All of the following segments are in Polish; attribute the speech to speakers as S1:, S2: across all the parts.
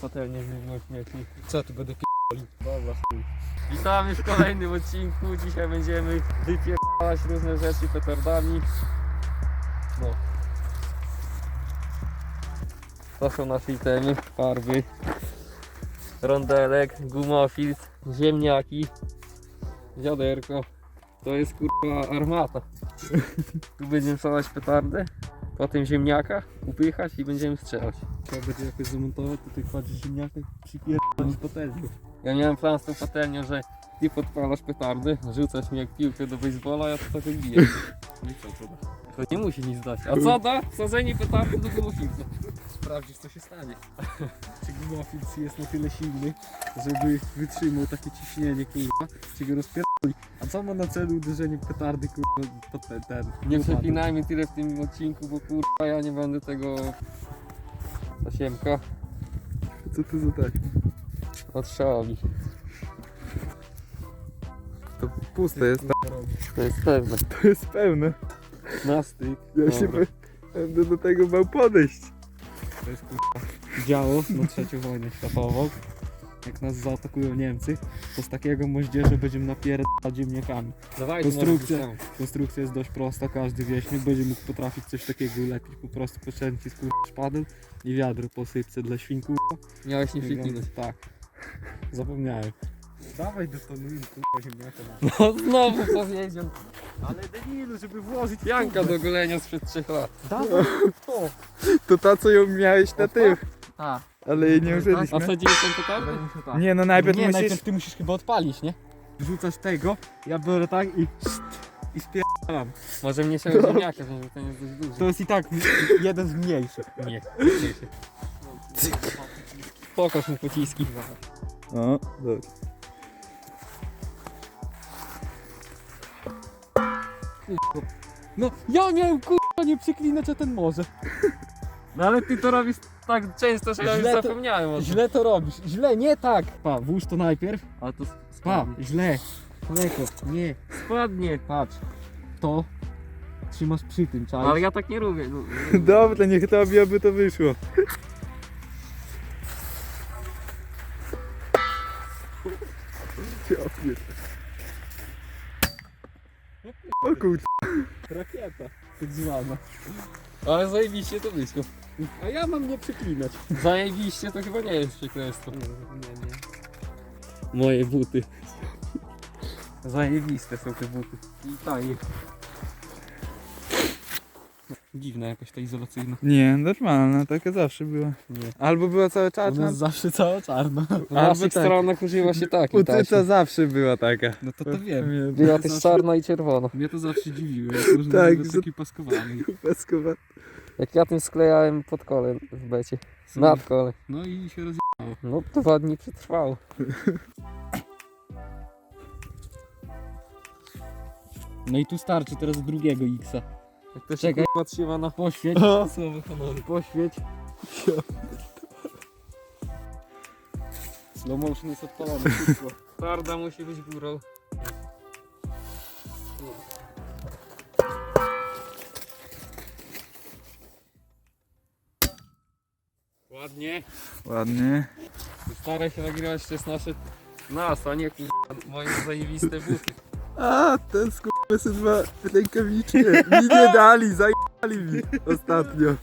S1: Patelnię z śmieci.
S2: Co tu będę
S1: Dobra, chuj. Witamy w kolejnym odcinku. Dzisiaj będziemy wypierdalać różne rzeczy petardami. No. To są nasze itemy, farby, rondelek, gumofilc, ziemniaki, wiaderko. To jest kurwa armata. Tu będziemy wsadzać petardę, potem ziemniaka, upychać i będziemy strzelać.
S2: Trzeba będzie jakoś zamontować, tutaj kładziesz ziemniaka i przypierdolić patelnię.
S1: Ja miałem plan z tą patelnią, że ty podpalasz petardy, rzucasz mi jak piłkę do baseballa, ja to tak biję.
S2: No i co to da?
S1: To nie musi nic dać. A co da? Wsadzenie petardy do gumofilca.
S2: Sprawdzisz co się stanie. Czy gumofilc jest na tyle silny, żeby wytrzymał takie ciśnienie kurwa, czy go rozpierdoli. A co ma na celu uderzenie petardy kurwa pod ten, ten
S1: Nie przepinajmy tyle w tym odcinku, bo kurwa ja nie będę tego tasiemka
S2: Co to za tak?
S1: odstrzałami.
S3: To puste jest,
S1: To jest pewne.
S3: to jest pełne.
S1: Na styk.
S3: Ja się
S1: Dobra.
S3: be- będę do tego bał podejść.
S2: To jest kurwa działo na trzecią wojnę światową. Jak nas zaatakują Niemcy, to z takiego moździerza będziemy napierać ziemniakami.
S1: Dawaj,
S2: Konstrukcja. Konstrukcja jest dość prosta, każdy wieśniak będzie mógł potrafić coś takiego ulepić. Po prostu jest kurwa szpadel i wiadro posypce dla świnków.
S1: Miałeś nie.
S2: Tak. Zapomniałem. Dawaj detonujmy kurwa ziemniaka.
S1: No znowu powiedział.
S2: Ale Danielu, żeby włożyć
S1: Janka do golenia sprzed 3 lat.
S2: Dawaj to!
S3: To ta co ją miałeś na tym,
S1: A,
S3: ale jej nie
S1: a
S3: użyliśmy.
S1: wsadziłeś ten
S2: tak.
S3: Nie no najpierw
S2: nie,
S3: musisz...
S2: najpierw ty musisz chyba odpalić, nie? Rzucasz tego, ja biorę tak i... I spierdalam.
S1: Może mnie się ziemniaka, że ten jest dość duży.
S2: To jest i tak jeden z mniejszych.
S1: Nie. Pokaż mu pociski.
S3: No, dobrze.
S2: No, ja miałem kurwa nie przeklinać, a ten może.
S1: No ale ty to robisz tak często, że ja już
S2: Źle to-
S1: zapomniałem o tym.
S2: Źle to robisz, źle, nie tak. Pa, włóż to najpierw.
S1: Ale to
S2: Pa,
S1: spadnie.
S2: źle. Nie.
S1: Spadnie.
S2: Patrz, to trzymasz przy tym, czaisz?
S1: Ale ja tak nie lubię. no.
S3: Dobra, niech tobie aby to wyszło. Ja pier- O kurde.
S2: Rakieta, tak zwana.
S1: Ale zajebiście to wyszło.
S2: A ja mam nie przeklinać.
S1: Zajebiście to chyba nie jest przekleństwo.
S2: Nie, nie.
S1: Moje buty. Zajebiste są te buty. I tanie.
S2: Dziwna jakoś ta izolacyjna.
S3: Nie, normalna, taka zawsze była.
S2: Nie.
S3: Albo była cała
S2: U
S3: czarna,
S2: nas zawsze cała czarna.
S1: Na
S3: Albo
S1: naszych
S3: tak.
S1: stronach używa się takiej
S3: Utyca
S1: taśmy.
S3: zawsze była taka.
S2: No to to wiem.
S1: Była też czarna i czerwona.
S2: Mnie to zawsze dziwiło, jak można
S3: Tak,
S2: być
S3: że-
S2: taki paskowany.
S3: Paskowa.
S1: Jak ja tym sklejałem pod kole w becie. Nad kole.
S2: No i się roz...
S1: No dwa dni przetrwało.
S2: No i tu starczy teraz drugiego X-a.
S1: Jak to się
S2: Czekaj.
S1: kurwa trzyma na...
S2: Poświeć.
S3: O!
S2: Słowo honoru. Poświeć. Slow motion jest odpalony, kurwa.
S1: Twarda musi być górą. Ładnie.
S3: Ładnie.
S1: Staraj się nagrywać, to jest nasze... Nas, a nie kurwa, moje zajebiste buty.
S3: A, ten sku... PS2 rękawicznie. Mi nie dali, zajali mi ostatnio.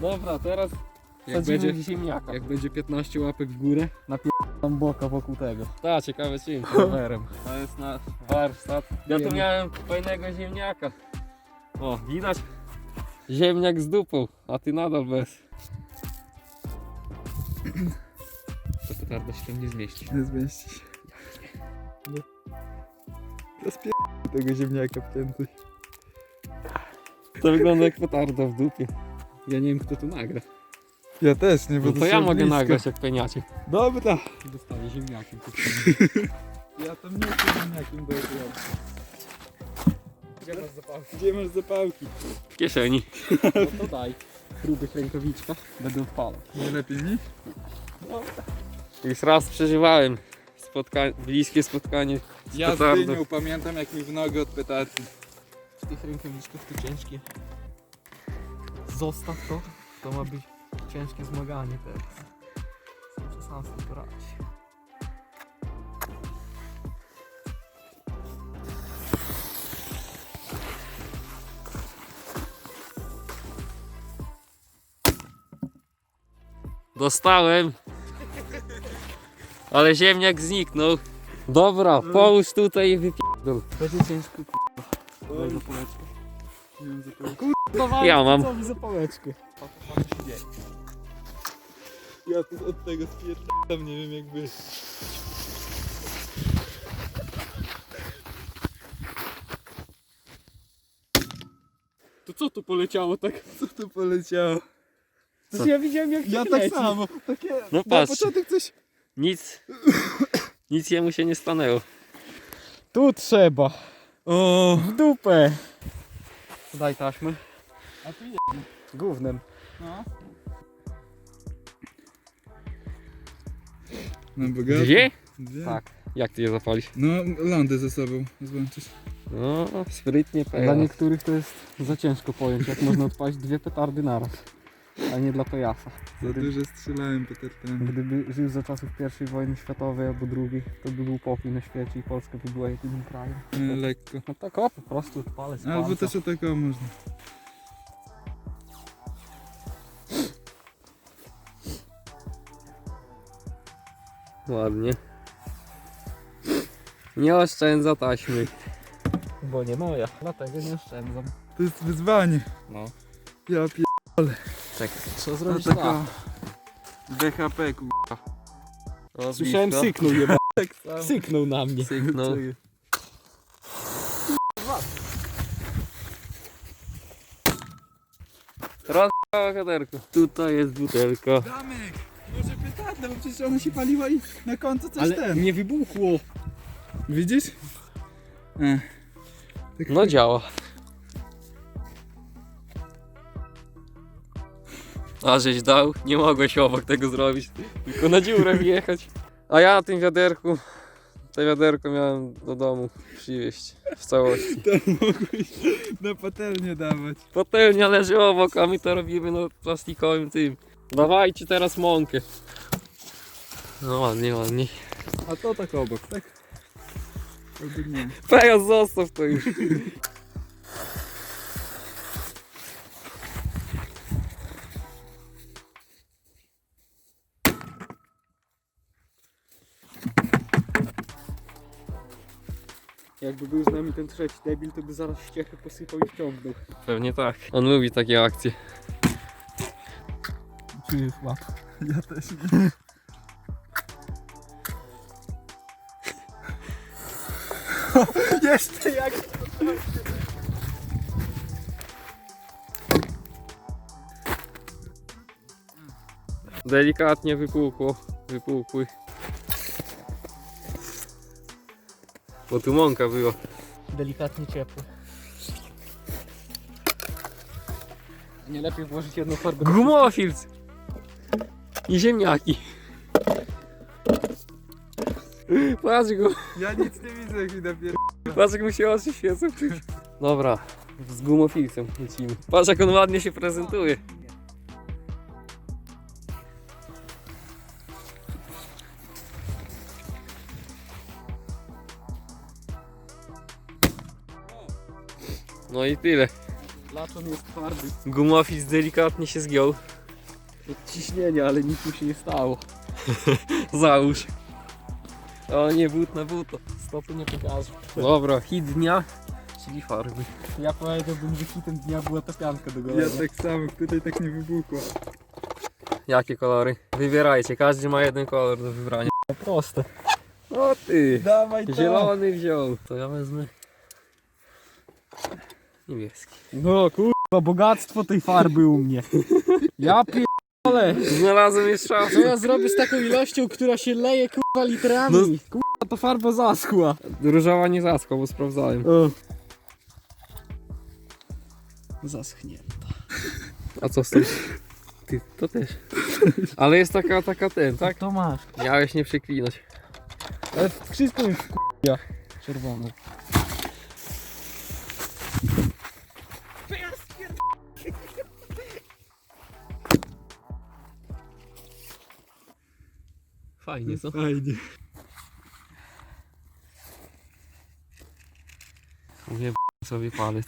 S1: Dobra, teraz
S2: jak będzie,
S1: ziemniaka.
S2: jak będzie 15 łapek w górę, Tam boka wokół tego.
S1: ta ciekawe czym,
S2: rowerem.
S1: To jest nasz warsztat. Ja tu miałem fajnego ziemniaka. O, widać ziemniak z dupą, a ty nadal bez.
S2: Ta petarda się tam nie zmieści.
S3: Nie zmieści się. No. Rozpierdolę tego ziemniaka prędzej.
S1: To wygląda jak petarda w dupie.
S2: Ja nie wiem kto to nagra.
S3: Ja też, nie, bo
S1: No to
S3: są
S1: ja mogę
S3: blisko.
S1: nagrać jak peniacie.
S3: Dobra.
S2: Dostaję ziemniakiem.
S3: Ja tam nie chcę ziemniakiem do.
S2: Gdzie masz zapałki?
S3: Gdzie masz zapałki?
S1: W kieszeni.
S2: No to daj. W grubych rękawiczkach będę odpalał.
S3: Nie lepiej mi?
S1: Już raz przeżywałem spotkanie, bliskie spotkanie
S3: Ja z dynią pamiętam jak mi w nogę od petardy.
S2: W tych rękawiczkach to ciężkie. Zostaw to. To ma być ciężkie zmaganie teraz.
S1: sam sobie poradzi. Dostałem. Ale ziemniak zniknął. Dobra, połóż tutaj i wypierdol.
S2: Będzie ciężko, kurwa. Daj zapałeczkę. Nie mam zapałeczki. Kurwa,
S1: Ja mam.
S2: Co mi zapałeczkę?
S3: Ja tu od tego spierdalam, nie wiem jakby.
S2: To co tu poleciało tak?
S3: Co tu poleciało?
S2: To ja widziałem jak
S3: Ja
S2: to
S3: tak
S2: leci.
S3: samo. Takie.
S1: No
S3: Na
S1: patrz,
S3: początek coś.
S1: nic, nic jemu się nie stanęło.
S2: Tu trzeba.
S3: O.
S2: W dupę.
S1: Daj taśmy.
S2: A tu jest. Gównem. No.
S3: Na bogato.
S1: Dwie?
S3: Dwie.
S1: Tak. Jak ty je zapalisz?
S3: No, lądy ze sobą złączysz.
S1: No, sprytnie
S2: Dla niektórych to jest za ciężko pojąć, jak można odpalić dwie petardy naraz. A nie dla pojasa.
S3: Za dużo strzelałem petartami.
S2: Gdyby żył za czasów I wojny światowej albo II, to by był pokój na świecie i Polska by była jedynym krajem.
S3: E, lekko.
S2: No tak o, po prostu z
S3: Albo
S2: palca.
S3: też o taką można.
S1: Ładnie. Nie oszczędza taśmy.
S2: Bo nie moja, dlatego nie oszczędzam.
S3: To jest wyzwanie.
S1: No.
S3: Ja pier...
S1: Czekaj.
S2: Co
S3: To
S2: zrobić
S3: taka... BHP ku...
S2: Słyszałem syknął jeba.
S3: Tak samo.
S2: Syknął na mnie.
S1: Sygnał. Rozpała kaderku. Tutaj jest butelka.
S3: Damek! Może petarda, bo przecież ona się paliła i na końcu coś
S2: Ale
S3: ten.
S2: nie wybuchło.
S3: Widzisz? E.
S1: No działa. A żeś dał? Nie mogłeś obok tego zrobić. Tylko na dziurę wjechać. A ja na tym wiaderku, to wiaderko miałem do domu przywieźć w całości.
S3: To mogłeś na patelnię dawać.
S1: Patelnia leży obok, a my to robimy na plastikowym tym. Dawajcie teraz mąkę. No ładnie, ładnie.
S3: A to tak obok, tak?
S1: Teraz zostaw to już.
S2: Jakby był z nami ten trzeci debil, to by zaraz ściechy posypał i wciągnął.
S1: Pewnie tak. On lubi takie akcje.
S2: Czy jest?
S3: Ja też nie.
S2: Jeszcze jak...
S1: Delikatnie wypukło. Wypukły. Bo tu mąka była.
S2: Delikatnie ciepły. Nie lepiej włożyć jedną farbę
S1: Gumofilc! I ziemniaki. Patrz go,
S3: Ja nic nie widzę jak mi napier...
S1: patrz jak mu się oczy świecą. Dobra, z gumofilcem lecimy. Patrz jak on ładnie się prezentuje. No i tyle.
S2: Laczon jest twardy.
S1: Gumofilc delikatnie się zgiął.
S2: Od ciśnienia, ale nic mu się nie stało.
S1: Załóż. O nie, but na buto.
S2: Stopy nie pokażę.
S1: Dobra, hit dnia, czyli farby.
S2: Ja powiedziałbym, że hitem dnia była ta pianka do golenia.
S3: Ja tak samo, tutaj tak nie wybuchło.
S1: Jakie kolory? Wybierajcie, każdy ma jeden kolor do wybrania.
S2: proste.
S1: O ty!
S3: Dawaj to!
S1: Zielony wziął. To ja wezmę niebieski.
S2: No kurwa, bogactwo tej farby u mnie. Ja pierdolę.
S1: Znalazłem jeszcze
S2: Co ja zrobię z taką ilością, która się leje kurwa litrami? Kurwa, to farba zaschła.
S1: Różowa nie zaskła, bo sprawdzałem.
S2: O. Zaschnie.
S1: A co z tym? Ty, to też. Ale jest taka, taka ten, tak?
S2: To masz.
S1: Miałeś nie przeklinać.
S2: Ale wszystko mi wkurwia. Czerwone.
S1: Fajnie, co?
S3: Fajnie.
S1: Mówię sobie palec.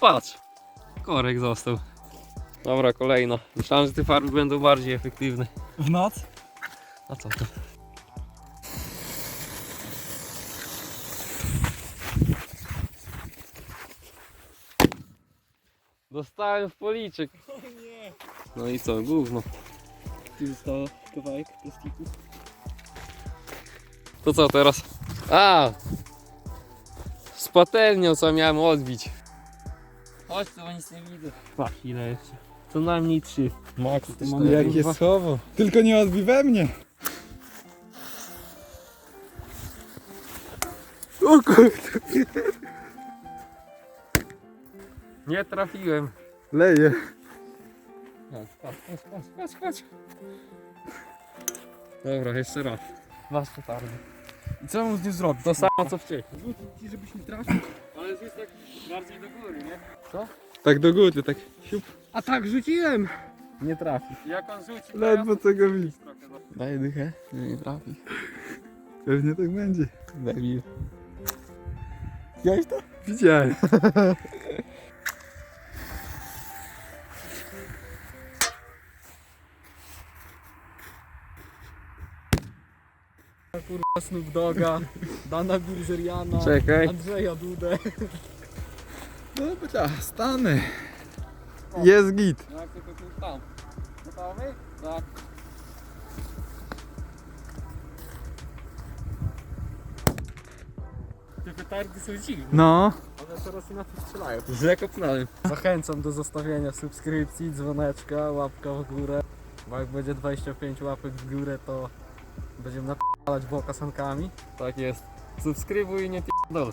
S1: Patrz, korek został. Dobra, kolejna. Myślałem, że te farby będą bardziej efektywne.
S3: W noc?
S1: A co to? Dostałem w policzek. No i co, gówno.
S2: Tu zostało kawałek plastiku.
S1: To co teraz? A! Z patelnią co miałem odbić. Chodź, to nic nie widzę. Patrz ile jeszcze. Co najmniej trzy. Max, to
S2: mamy
S3: Jak jest schował. Tylko nie odbij we mnie. O kurde.
S1: Nie trafiłem.
S3: Leje.
S1: Patrz, patrz, patrz, patrz, patrz. Dobra, jeszcze raz. Masz petardy.
S2: I co mam z nim zrobić?
S1: To samo co wcześniej.
S2: Rzucić ci, żebyś nie trafił.
S1: Ale jest tak bardziej do góry, nie?
S3: Tak do góry, tak siup.
S2: A tak rzuciłem! Nie trafi.
S1: Jak on rzuci, to
S3: Ledwo tego widzę.
S1: trochę za-
S2: Daję dychę, że nie trafi.
S3: Pewnie tak będzie.
S2: Debil. Widziałeś to?
S3: Widziałem.
S2: Kurwa Snoop Doga, Dana Bilzeriana,
S1: Czekaj.
S2: Andrzeja Dudę.
S3: No dobra, stanę. Jest git.
S1: Jak to tu tam? Gotowy? Tak. Te petardy są dziwne.
S3: No.
S2: One teraz inaczej strzelają.
S1: Źle kopnąłem.
S2: Zachęcam do zostawienia subskrypcji, dzwoneczka, łapka w górę. Bo jak będzie 25 łapek w górę, to będziemy napalać boka sankami.
S1: Tak jest. Subskrybuj i nie p***dol.